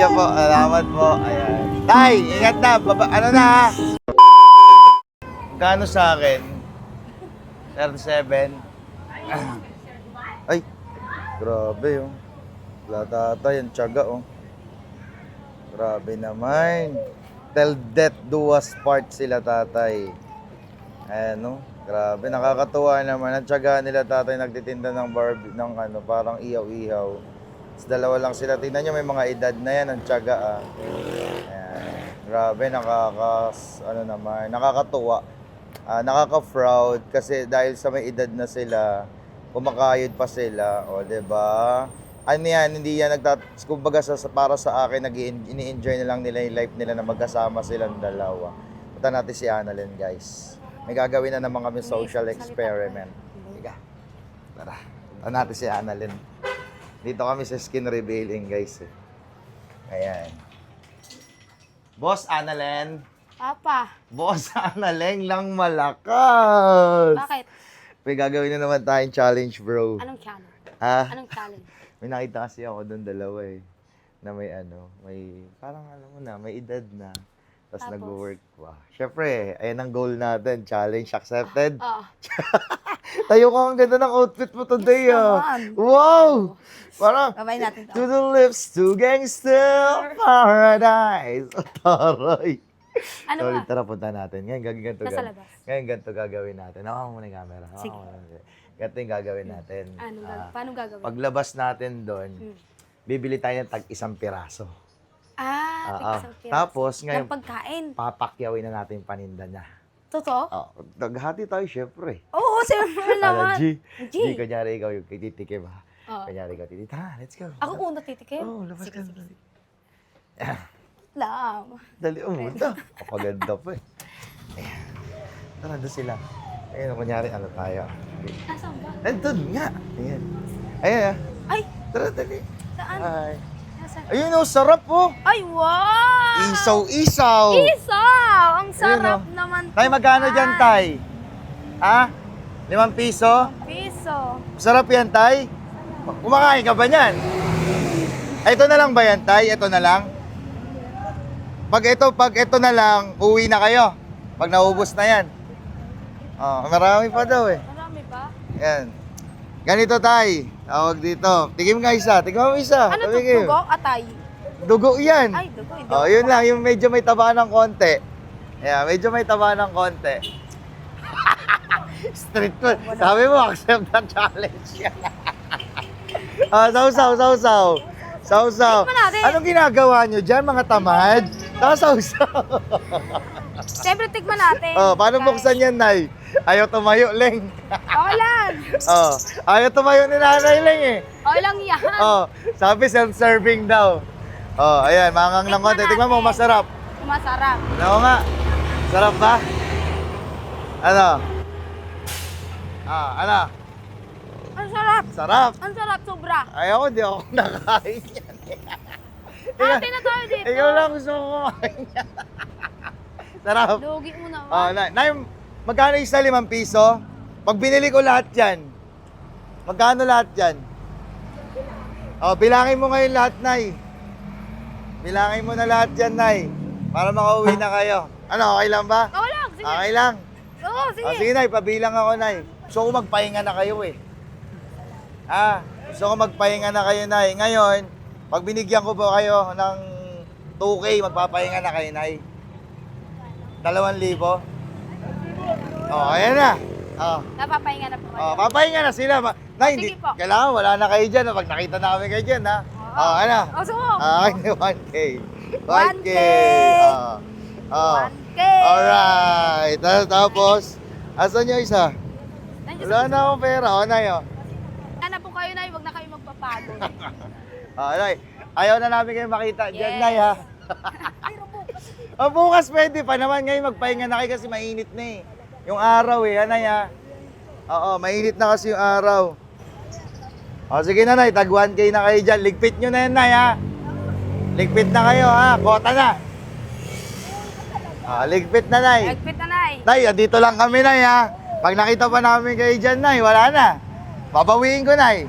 you po. Salamat po. Ayan. Tay, ingat na. Baba, ano na? Kano sa akin? 37. Ay, grabe yung. Wala tatay, yung tiyaga oh. Grabe naman. Till death do us part sila tatay. Ayan no. Grabe, nakakatuwa naman. Ang tiyaga nila tatay nagtitinda ng barbie, ng ano, parang ihaw-ihaw. Dalawa lang sila. Tingnan nyo, may mga edad na yan, ang tiyaga ah. Ayan. Grabe, nakaka, ano naman, nakakatuwa. Ah, nakaka-proud kasi dahil sa may edad na sila, kumakayod pa sila, o, 'di ba? Ano yan, hindi yan nagtat kumbaga sa, para sa akin nag ini-enjoy na lang nila yung life nila na magkasama silang dalawa. Punta natin si Annalyn, guys. May gagawin na naman kami social experiment. Higa. Tara. Punta natin si Annalyn. Dito kami sa skin revealing, guys. eh. Ayan. Boss Annalyn. Papa, Boss Annalyn lang malakas. bakit? May gagawin na naman tayong challenge, bro. Anong channel? Ha? Anong challenge? May nakita kasi ako doon dalawa eh. Na may ano, may parang alam mo na, may edad na. Tapos Tapos? nag-work pa. Siyempre, ayan ang goal natin. Challenge accepted. Oo. Tayo ka ang ganda ng outfit mo today ah. Wow! Parang, Babay natin to. to the lips, to gangster paradise. Taray. Ano Sorry, ba? tara punta natin. Ngayon, gagawin ganito. Nasa labas. Ngayon, ganito gagawin natin. Hawakan mo muna yung camera. Hawakan Sige. mo muna. Ganito yung gagawin natin. Anong gag- Ah, paano gagawin? paglabas natin doon, Hmm. bibili tayo ng tag isang piraso. ah, Ah, ah. piraso. Tapos, ngayon, Ng pagkain. papakyawin na natin yung paninda niya. Totoo? Oh, naghati tayo, syempre. Oo, siyempre Ano, naman. G? G. G, kunyari ikaw yung titikim ha. Oo. Kunyari ikaw titikim. Tara, let's go. Ako una titikim? Oo, oh, labas Sige, ka. sige. Dali. Lang. Dali, umunta. Kapaganda pa eh. Ayan. Tara, doon sila. Ayun, kunyari, ano tayo. Nasaan ba? Nandun nga. Ayan. Ayan ah. Ay, Tara, dali. saan? Ay. Nasaan? Ayun oh, sarap oh. Ay, wow! Isaw-isaw. Isaw! Ang sarap Ayun, oh. naman. Tay, magkano dyan, tay? Ha? Limang piso? Piso. Sarap yan, tay? Kumakain ka ba niyan? Ito na lang ba yan, tay? Ito na lang? Pag ito, pag ito na lang, uwi na kayo. Pag naubos na yan. Oh, marami pa daw eh. Marami ba? Yan. Ganito, tay. Tawag dito. Tigim nga isa. Tigim mo isa. Ano to? Tumigim. Dugo? Atay? Dugo yan. Ay, dugo. Hindi Oh, ako yun lang, yung medyo may taba ng konti. Yeah, medyo may taba ng konti. Street food. Sabi mo, accept the challenge. Ah, sausaw, sausaw. Sausaw. Tikman natin. Anong ginagawa nyo dyan, mga tamad? Sausaw. Siyempre, tikman natin. oh, paano buksan yan, Nay? Ayaw tumayo, Leng. Okay lang. oh, ayaw tumayo ni Nanay, Leng eh. Okay lang yan. Oh, sabi self-serving daw. Oh, ayan, mangang ng konti. Tingnan mo, natin. masarap. Masarap. Oo nga. Sarap ba? Ano? Ah, ano? Ang sarap. Sarap. Ang sarap, sobra. Ay ako, di ako nakain yan. Ate na tayo dito. Ikaw lang gusto ko kumain yan. Sarap. Lugi mo naman. Ah, na, na, magkano isa limang piso? Pag binili ko lahat yan, magkano lahat yan? Oh, bilangin mo ngayon lahat, Nay. Bilangin mo na lahat yan, Nay. Para makauwi na kayo. Ano, okay lang ba? Okay lang, sige. Okay lang. Oo, sige. Ah, sige, Nay, pabilang ako, Nay. Gusto ko magpahinga na kayo eh. Ah, gusto ko magpahinga na kayo, Nay. Ngayon, pag binigyan ko po kayo ng 2K, magpapahinga na kayo, Nay. Dalawang libo. Oh, ayan na. Oh, Napapahinga na po kayo. oh papahinga na sila. Ma- Nay, hindi, Sige po. kailangan wala na kayo dyan. Pag nakita namin kayo dyan, ha? Oh, ano? Oh, so, Ah, 1K. 1K. 1K. Oh. Oh. 1K. Alright. Ta- Tapos, asan yung isa? Wala na akong pera. O, Nay, oh. Sana po kayo na, huwag na kayo magpapagod. Ah, Nay, ayaw na namin kayo makita dyan, Yes. Nay, ha? o, bukas pwede pa naman. Ngayon, magpahinga na kayo kasi mainit na eh. Yung araw eh, Nay, ha? Oo, mainit na kasi yung araw. O, sige na, Nay. Tag 1K na kayo dyan. Ligpit nyo na yan, Nay, ha? Ligpit na kayo, ha? Kota na. Ah, ligpit na, Nay. Nagpit na, Nay. Nay, dito lang kami, Nay, ha? Pag nakita pa namin kayo dyan, Nay, wala na. Babawiin ko, Nay.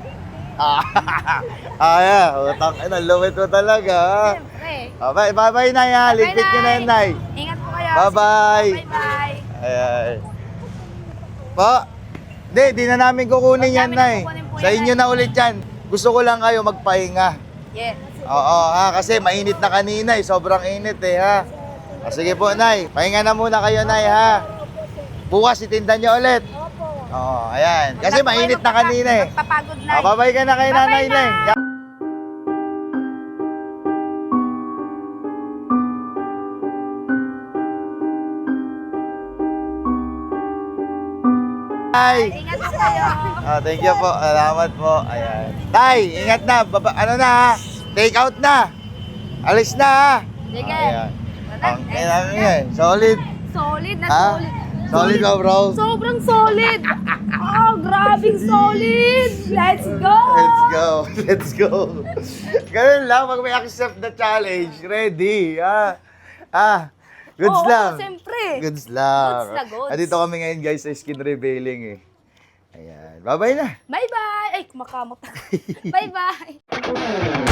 Ah, ah, yeah. Utang, ina, lumit mo talaga. ah. Siyempre. Ah, bye, bye, bye, Nay, ha. Ligpit nyo na yan, Nay. Ingat po kayo. Bye-bye. Bye-bye. Ay, ay. Po, di, di na namin kukunin Huwag yan, namin Nay. kukunin po Sa yan, inyo Nay. na ulit yan. Gusto ko lang kayo magpahinga. Yes. Oo, ha, kasi mainit na kanina eh. Sobrang init eh, ha. Ah, sige po, Nay. Pahinga na muna kayo, Nay, ha. Bukas itinda niyo ulit. Oo, ayan. Kasi na kayo mainit na kanina eh. Magpapagod na. Ah, babay ka na kay Bye-bye, Nanay Nay. Leng. Tay! Ingat po kayo. Ah, thank you po. Salamat po. Ayan. Tay, ingat na. Baba, ano na ha? Take out na. Alis na ha. Sige. Ayan. Ang ina yan. Solid. Solid na Ha? solid. Solid ka, bro. Sobrang solid. Oh, grabing solid. Let's go. Let's go. Let's go. Ganun lang. Pag may accept the challenge, ready. Ah. Ah. Goods Oo, lang. siyempre. Goods lang. Goods na goods. Andito kami ngayon guys sa skin revealing eh. Ayan. Bye-bye na. Bye-bye. Ay, kumakamot. Bye-bye.